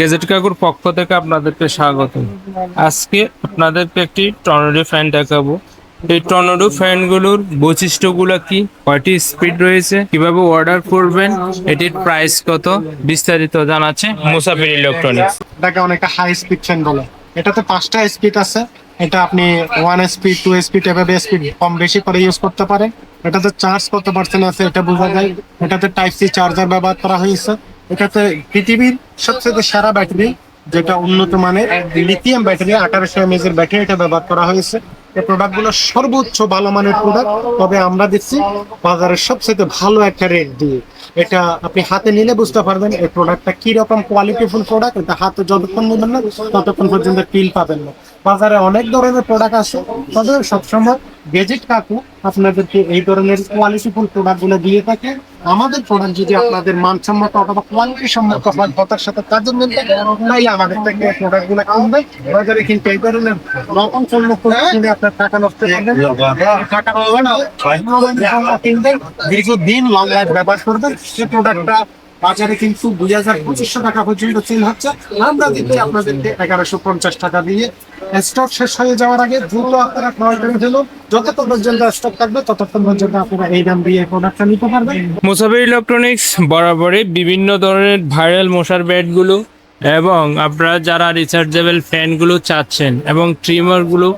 Gazette কাকুর পক্ষ থেকে আপনাদেরকে স্বাগত আজকে আপনাদেরকে একটি টর্নেডো ফ্যান দেখাবো। এই টর্নেডো ফ্যানগুলোর বৈশিষ্ট্যগুলো কি? কয়টি স্পিড রয়েছে? কীভাবে অর্ডার করবেন? এটির প্রাইস কত? বিস্তারিত জানাচ্ছে মুসাফির ইলেকট্রনিক্স এটাকে অনেকটা হাই স্পিড ফ্যান বলে। এটাতে পাঁচটা স্পিড আছে। এটা আপনি ওয়ান স্পিড টু স্পিড এভাবে স্পিড কম বেশি করে ইউজ করতে পারেন। এটাতে চার্জ কত পার্সেন্ট আছে এটা বোঝা যায়। এটাতে টাইপ সি চার্জার ব্যবহার করা হয়েছে। এটাতে পৃথিবীর সবচেয়ে সেরা ব্যাটারি, যেটা উন্নত মানের লিথিয়াম ব্যাটারি আঠারোশো এমএজ এর ব্যাটারি এটা ব্যবহার করা হয়েছে। এই প্রোডাক্টগুলো সর্বোচ্চ ভালো মানের প্রোডাক্ট তবে আমরা দিচ্ছি বাজারের সবচেয়ে ভালো একটা রেট দিয়ে। এটা আপনি হাতে নিলে বুঝতে পারবেন এই প্রোডাক্টটা কি রকম কোয়ালিটিফুল প্রোডাক্ট এটা হাতে যতক্ষণ নেবেন না, ততক্ষণ পর্যন্ত ফিল পাবেন না। বাজারে অনেক ধরনের প্রোডাক্ট আছে, তবে সবসময় গেজেট কাকু আপনাদেরকে এই ধরনের কোয়ালিটিফুল প্রোডাক্টগুলো দিয়ে থাকে। আমাদের প্রোডাক্ট যদি আপনাদের মানসম্মত অথবা কোয়ালিটি সম্মত হয় কথার সাথে কাজের তাই আমাদের থেকে প্রোডাক্টগুলো কিনবে। বাজারে কিন্তু এই ধরনের পণ্য কিনে আপনার টাকা নষ্ট করবেন টাকা হবে না। কিনবেন দীর্ঘদিন লং লাইফ ব্যবহার করবেন। সেই প্রোডাক্টটা বাজারে কিন্তু দুই হাজার পঁচিশশো টাকা পর্যন্ত সেল হচ্ছে। আমরা দিতে আপনাদেরকে এগারোশো পঞ্চাশ টাকা দিয়ে। স্টক শেষ হয়ে যাওয়ার আগে দ্রুত আপনারা ক্রয় করে ফেলুন। স্টক থাকবে, ততক্ষণ আপনারা এই দাম দিয়ে প্রোডাক্টটা নিতে পারবেন। মুসাফির ইলেকট্রনিক্স বরাবরই বিভিন্ন ধরনের ভাইরাল মশার ব্যাটগুলো এবং আপনারা যারা রিচার্জেবল ফ্যানগুলো চাচ্ছেন এবং ট্রিমারগুলো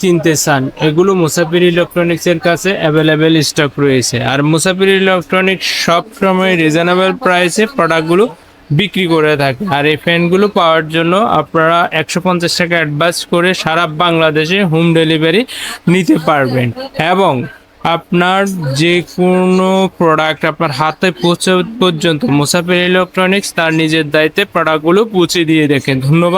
কিনতে চান, এগুলো মুসাফির ইলেকট্রনিক্সের কাছে অ্যাভেলেবেল স্টক রয়েছে। আর মুসাফির ইলেকট্রনিক্স সব সময় রিজনেবল প্রাইসে প্রোডাক্টগুলো বিক্রি করে থাকে। আর এই ফ্যানগুলো পাওয়ার জন্য আপনারা একশো পঞ্চাশ টাকা অ্যাডভান্স করে সারা বাংলাদেশে হোম ডেলিভারি নিতে পারবেন। এবং আপনার যে কোনো প্রোডাক্ট আপনার হাতে পৌঁছে পর্যন্ত মুসাফির ইলেকট্রনিক্স তার নিজের দায়িত্বে প্রোডাক্টগুলো পৌঁছে দিয়ে দেখেন। ধন্যবাদ।